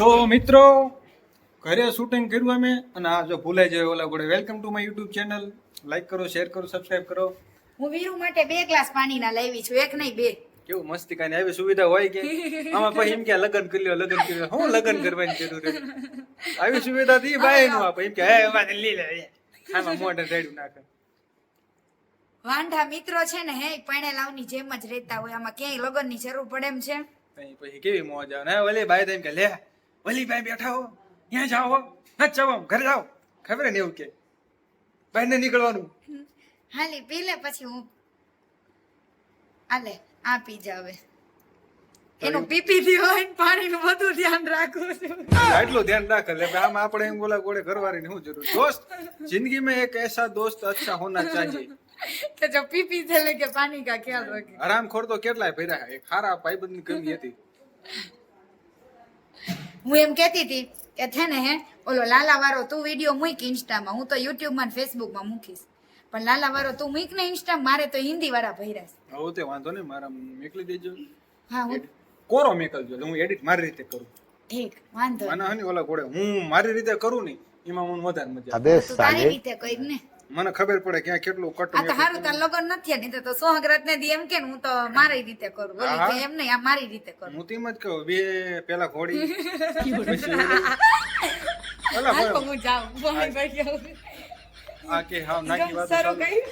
તો મિત્રો ઘરે શૂટિંગ કર્યું અમે અને આ જો ભૂલાઈ જાય ઓલા ગોળે. Welcome to my YouTube channel like કરો શેર કરો સબસ્ક્રાઇબ કરો. હું વીરુ માટે બે ગ્લાસ પાણીના લાવી છું એક નહીં બે. કેવું મસ્તી કાને આવી સુવિધા હોય કે? આમાં પછી એમ કે લગન કરી લ્યો લગન કરી લ્યો. હું લગન કરવાની જરૂર આવી સુવિધા થી બાયનું આપે. એમ કે હે વાત લી લે આમાં મોઢે રેડું નાખે. વાંઢા મિત્રો છે ને હે પૈણે લાવની જેમ જ રહેતા હોય. આમાં ક્યાંય લગનની જરૂર પડે એમ છે. પછી કેવી મોજ આવે. ને વલી બાય તેમ કે લે વલીભાઈ બેઠા હો. ત્યાં જાઓ ના જવા ઘરે જાઓ ખબર ને એવું કે? બહારને નીકળવાનું. હાલે પેલે પછી હું આલે આ પી જાવે એનું પીપી થી હોય પાણીનું બધું ધ્યાન રાખું છું. એટલું ધ્યાન રાખ એટલે આમ આપણે એમ બોલા ગોળે ઘરવાળી હું જરૂર? દોસ્ત જિંદગી મેં એક એસા દોસ્ત અચ્છા હોના ચાહીએ. કે જો પીપી છે લે કે પાણી કા ખ્યાલ રાખે. આરામ ખોર તો કેટલાય ભર્યા એક ખારા ભાઈબંધ કમી હતી. હું એમ કહેતી હતી કે છે ને હે ઓલો લાલા વાળો તું વીડિયો મૂક ઇન્સ્ટામાં હું તો યુટ્યુબમાં ને ફેસબુકમાં મૂકીશ. પણ લાલા વાળો તું મૂક ને ઇન્સ્ટા મારે તો હિન્દી વાળા ભર્યા છે. હવે તે વાંધો નહીં મારા મોકલી દેજો. હા હું કોરો મોકલજો હું એડિટ મારી રીતે કરું. ઠીક વાંધો. મને હની ઓલા ગોળે હું મારી રીતે કરું ને એમાં મને વધારે મજા આવે. તારી રીતે કઈ ને. મને ખબર પડે ક્યાં કેટલું કટ આ તો હારું તાર લગન નથી નહીં તો સોહાગ્રત ને દી એમ કે હું તો મારી રીતે કરું. બોલી. કે એમ નહીં આ મારી રીતે કરું. હું તેમ જ કહું બે પેલા ઘોડી ઓલા ભાઈ, હું જાઉં પાણી ભાઈ આવું. આ કે હાવ નાગી વાતો સારું કરી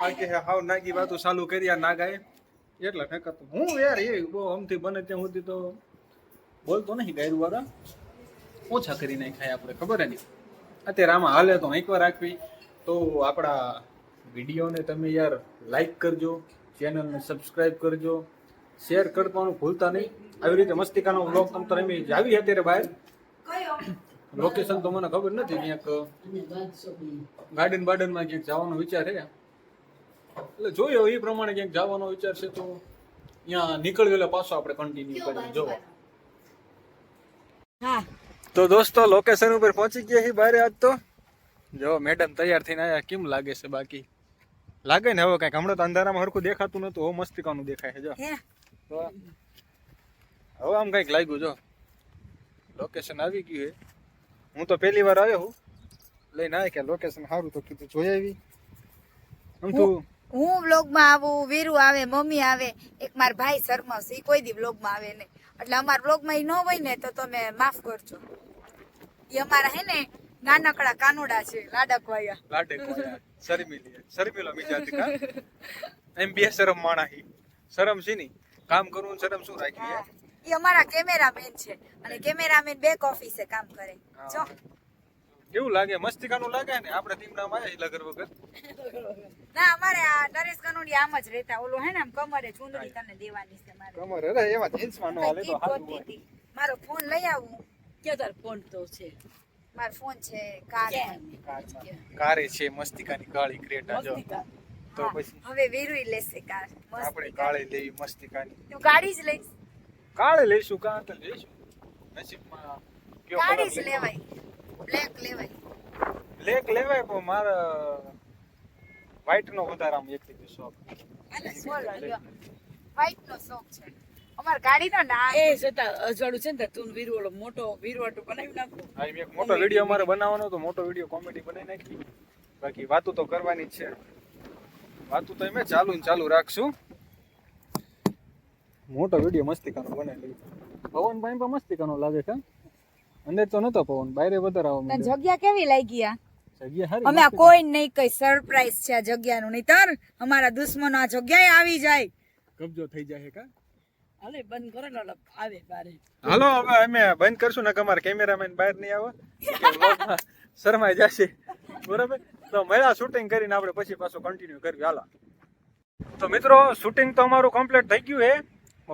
આ કે હાવ નાગી વાતો ચાલુ કરી આ નાગાએ. એટલે ફેંકાતો હું યાર એ બહુ અમથી બને ત્યાં સુધી તો બોલતો નહીં ગાયરું વાળા ઓછા કરી નાખાય આપણે ખબર હે નહીં? અત્યારે આમાં હાલે તો એકવાર રાખવી. તો આપણા વિડીયોને તમે યાર લાઈક કરજો ચેનલને સબસ્ક્રાઇબ કરજો શેર કરવાનું ભૂલતા નહીં. આવી રીતે મસ્તિકાનો બ્લોગ તમે તમે જ આવી અત્યારે બહાર. લોકેશન તો મને ખબર નથી ક્યાંક ગાર્ડન બાર્ડનમાં ક્યાંક જવાનો વિચાર છે. એટલે જોયો એ પ્રમાણે ક્યાંક જવાનો વિચાર છે તો ત્યાં નીકળ્યો ગયેલો પાછો આપણે કન્ટિન્યુ કરીએ. જો હા. તો દોસ્તો લોકેશન ઉપર પહોંચી ગયા છે બારે આજ તો. જો મેડમ તૈયાર થઈને આયા કેમ લાગે છે બાકી? લાગે ને હવે કંઈક? હમણાં તો અંધારામાં હરખું દેખાતું નતું હવે મસ્તિકાનું દેખાય છે જો. હે? તો હવે આમ કંઈક લાગ્યું જો. લોકેશન આવી ગયું છે. હું તો પહેલી વાર આવ્યો હું લઈને આવ્યા કે લોકેશન સારું તો કીધું જોઈ આવી. આમ તો હું વ્લોગમાં આવું વીરુ આવે મમ્મી આવે એક માર ભાઈ શર્માવશે ઈ કોઈ દી વ્લોગમાં આવે નહીં. એટલે અમારા વ્લોગમાં ઈ ન હોય ને તો તમે માફ કરજો. ઈ અમારા હે ને નાનકડા કાનુડા છે લાડકવાયા. લાડકવાયા. શર્મિલી. શર્મિલો કા? એમ બે શરમ માણાહી. શરમ છે ની? કામ કરવું શરમ શું રાખી એ અમારા કેમેરામેન છે અને કેમેરામેન બેક ઓફિસે કામ કરે. જો. કેવું લાગે? મસ્તિકાનું લાગે ને? આપણે ટીમ નામ આવ્યા લગર વગર? ના અમારે આ નરેશ કનોડી આમ જ રહેતા. ઓલું હે ને આમ કમરે ચૂંદડી તને દેવાની છે મારે. કમર અરે એવા જીન્સમાં નો હાલે તો હતી. મારો ફોન લઈ આવું. કે તાર ફોન તો છે? મારો ફોન છે કાર કારે છે. મસ્તિકાની કાળી ક્રેટા જો. તો પછી હવે વીરુઈ લેશે કાર. આપણે મસ્ત લેવી મસ્તિકાની તું ગાડી જ લઈશ. કાળે લઈશું કાં તો લઈશું. નસીબમાં કયો ગાડી જ લેવાય. બ્લેક લેવાય. બ્લેક લેવાય પણ મારે વ્હાઈટ નો વધારે આમ એક રીતે શોખ. વ્હાઈટ નો શોખ છે. અમાર ગાડી નો નામ એ સતા અજવાળું છે ને તું વીરવાળો મોટો વીરવાટો બનાવી નાખો. હા એક મોટો વીડિયો અમારે બનાવવાનો તો મોટો વીડિયો કોમેડી બનાવી નાખી. બાકી વાતો તો કરવાની જ છે. વાતો તો એમ ચાલુ ને ચાલુ રાખશું. મોટો વીડિયો મસ્તિકાનો બનાવી લઈ પવન ભાઈ પણ મસ્તી કરવાનો લાગે છે અંદર તો નતો પવન બહાર વધારે આવો. જગ્યા કેવી લાગી આ? જગ્યા અમે આ કોઈ નહીં કઈ સરપ્રાઈઝ છે આ જગ્યાનું નહીતર અમારા દુશ્મનો આ જગ્યાએ આવી જાય. કબજો થઈ જાય કા? હાલે બંધ કરો ને આવે બારે. હાલો હવે અમે બંધ કરશું ને અમારા કેમેરામેન બહાર નહીં આવે. શરમાઈ જશે. બરાબર? તો મેળા શૂટિંગ કરીને આપણે પછી પાછું કન્ટિન્યુ કરવી હાલો. તો મિત્રો શૂટિંગ તો અમારું કમ્પ્લીટ થઈ ગયું હે.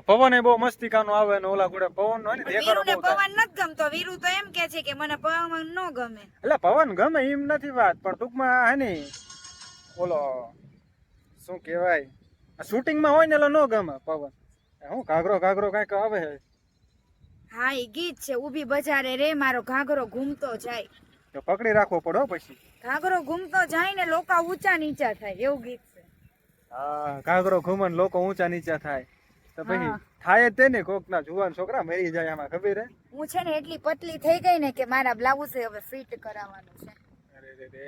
પવન એ બહુ મસ્તી કાનો આવે ને ઓલા ગોળે પવન નો ને દેખાડો બહુ પવન નથી ગમતો. વીરુ તો એમ કે છે કે મને પવન ન ગમે. એટલે પવન ગમે એમ નથી વાત પણ ટૂંકમાં હે ને ઓલો શું કહેવાય? આ શૂટિંગમાં હોય ને એટલે ન ગમે પવન. હું ઘાઘરો ઘાઘરો કંઈક આવે હે? હા એ ગીત છે ઊભી બજારે રે મારો ઘાઘરો ઘૂમતો જાય. તો પકડી રાખવો પડો પછી. ઘાઘરો ઘૂમતો જાય ને લોકો ઊંચા નીચા થાય એવું ગીત છે. હા ઘાઘરો ઘુમન લોકો ઊંચા નીચા થાય. તો પછી થાય જ તે ને કોક ના જુવાન છોકરા મરી જાય આમાં ખબર હે? હું છે ને એટલી પતલી થઈ ગઈ ને કે મારા બ્લાઉઝ હવે ફિટ કરાવવાનું છે. અરે રે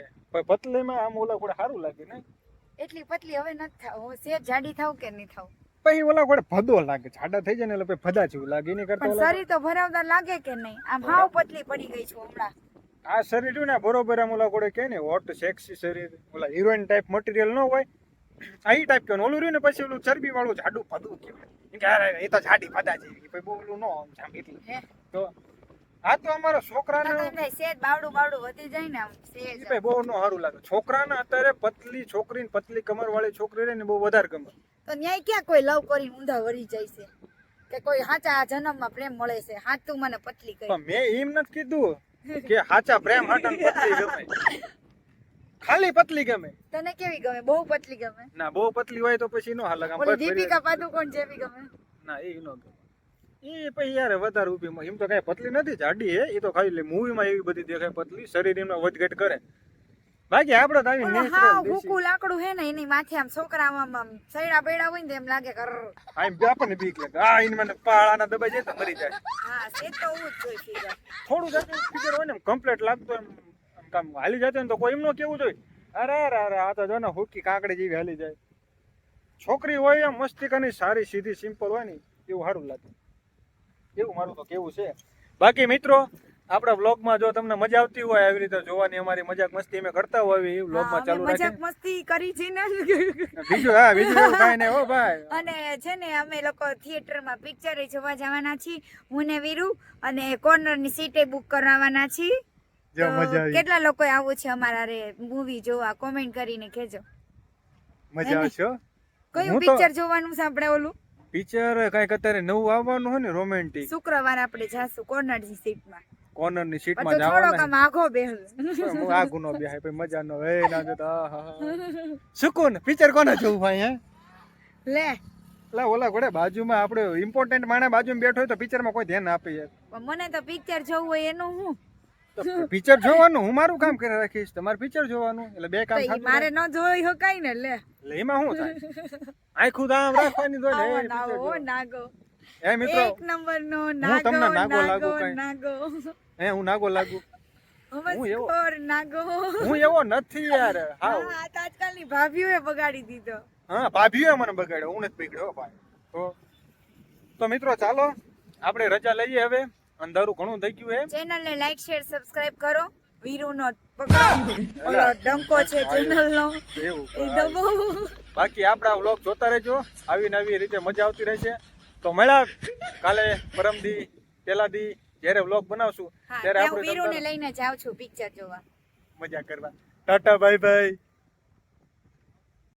પતલીમાં આમ ઓલા કોડે સારું લાગે ને? એટલી પતલી હવે નથી થાવ હું સેજ જાડી થાવ કે નહીં થાવ? પછી ઓલા કોડે ભદો લાગે જાડા થઈ જાય ને એટલે ભદા જેવું લાગે. એની કરતા પણ શરીર તો ભરાવદાર લાગે કે નહીં? આમ હાવ પતલી પડી ગઈ છું હમણાં. આ શરીર ને બરોબર આમ ઓલા કોડે કે ને હોટ સેક્સી શરીર ઓલા હિરોઈન ટાઈપ મટીરિયલ ન હોય આ ટાઈપ કે ઓલું રહ્યું ને પછી ઓલું ચરબી વાળું જાડું ભદું કહેવાય. કે એ તો જાડી ભદા જેવી પછી બહુ ઓલું ન આમ એટલું તો આ તો અમારા છોકરાને સેજ બાવડું બાવડું વધી જાય ને સેજ. ભાઈ બહુ નો સારું લાગે. છોકરાને અત્યારે પતલી છોકરી ને પતલી કમર વાળી છોકરી ને બહુ વધારે ગમે. તો ન્યાય ક્યાં કોઈ લવ કરી ઊંધા વળી જાય છે? કે કોઈ હાચા આ જન્મમાં પ્રેમ મળે છે? તું મને પતલી કરી મેં એમ નથી કીધું કે સાચા પ્રેમ હાટન પતલી ગમે. ખાલી પતલી ગમે. તને કેવી ગમે? બહુ પતલી ગમે? ના બહુ પતલી હોય તો પછી નો હાલ. દીપિકા પાદુકોણ જેવી ગમે? ના એ નો ગમે. એ પછી યાર વધારે ઊભી એમ તો કઈ પતલી નથી જાડી હે. એ તો ખાલી મૂવીમાં એવી બધી દેખાય પતલી શરીર એમના વધઘટ કરે. બાકી આપણે તો આવી નેચરલ લાકડું હે ને એની માથે આમ છોકરા આમ સૈડા બેડા હોય ને એમ લાગે કર આમ આપણને બીક લાગે. આ એને મને પાળાના દબાઈ જાય તો મરી જાય. હા એ તો હું જ જોઈ ફિગર. થોડું જાતું ફિગર હોય ને કમ્પ્લીટ લાગતો એમ કામ હાલી જતું ને તો કોઈ એમનો કેવું જોઈએ. અરે અરે અરે આ તો જો ને હુકી કાંકડી જેવી હાલી જાય. છોકરી હોય એમ મસ્તિકાની સારી સીધી સિમ્પલ હોય ને એવું સારું લાગે. એવું મારું તો કેવું છે? બાકી મિત્રો આપણા વ્લોગમાં જો તમને મજા આવતી હોય આવી રીતે જોવાની અમારી મજાક મસ્તી અમે કરતા હોય એ વ્લોગમાં ચાલુ રાખી મજાક મસ્તી કરી છે ને. બીજું હા બીજું એવું ને ઓ ભાઈ. અને છે ને અમે લોકો થિયેટરમાં પિક્ચર જોવા જવાના છીએ હું ને વીરુ અને કોર્નરની સીટે બુક કરાવવાના છીએ. મજા આવી. કેટલા લોકો આવું છે અમારા રે મૂવી જોવા? કોમેન્ટ કરીને કહેજો. મજા આવશે કયું પિક્ચર જોવાનું છે આપણે ઓલું? પિક્ચર કંઈક અત્યારે નવું આવવાનું હોય ને રોમેન્ટિક. શુક્રવાર આપણે જાશું કોર્નરની સીટમાં. કોર્નરની ની સીટમાં જવાના. આમ આઘો બેહલ હું આ નો બેહાય પછી મજા નો એ ના જોતા. સુકૂન પિક્ચર કોને જોવું ભાઈ હે? લે. એટલે ઓલા ઘોડે બાજુમાં આપણે ઇમ્પોર્ટન્ટ માણે બાજુમાં બેઠો હોય તો પિક્ચરમાં કોઈ ધ્યાન આપે યાર. મને તો પિક્ચર જોવું હોય એનું હું? પિક્ચર જોવાનું હું મારું કામ કરી રાખીશ. તમારે પિક્ચર જોવાનું એટલે બે કામ મારે. ન જોઈ હકાય ને લે. એટલે એમાં શું થાય? આખું દામ રાખવાની તો નાગો. એ મિત્રો એક નંબર નો નાગો તમને નાગો લાગુ નાગો. હે હું નાગો લાગુ? હું એવો- નાગો. હું એવો નથી યાર હા આ તો આજકાલની ભાભીઓએ બગાડી દીધો. હા ભાભીએ મને બગાડ્યો હું નથી બગડ્યો ભાઈ. તો તો મિત્રો ચાલો આપણે રજા લઈએ હવે. અંધારું ઘણું થઈ ગયું એમ ચેનલ ને લાઈક શેર સબસ્ક્રાઇબ કરો. વીરુ નો ઓલો ડંકો છે ચેનલ નો એ દબો બાકી આપણા વ્લોગ જોતા રહેજો. આવી નવી રીતે મજા આવતી રહેશે. તો મળ્યા કાલે પરમદી પેલા દી જ્યારે વ્લોગ બનાવશું ત્યારે આપણે વીરુ ને લઈને જાઉં છું પિક્ચર જોવા. મજા કરવા. Tata bye bye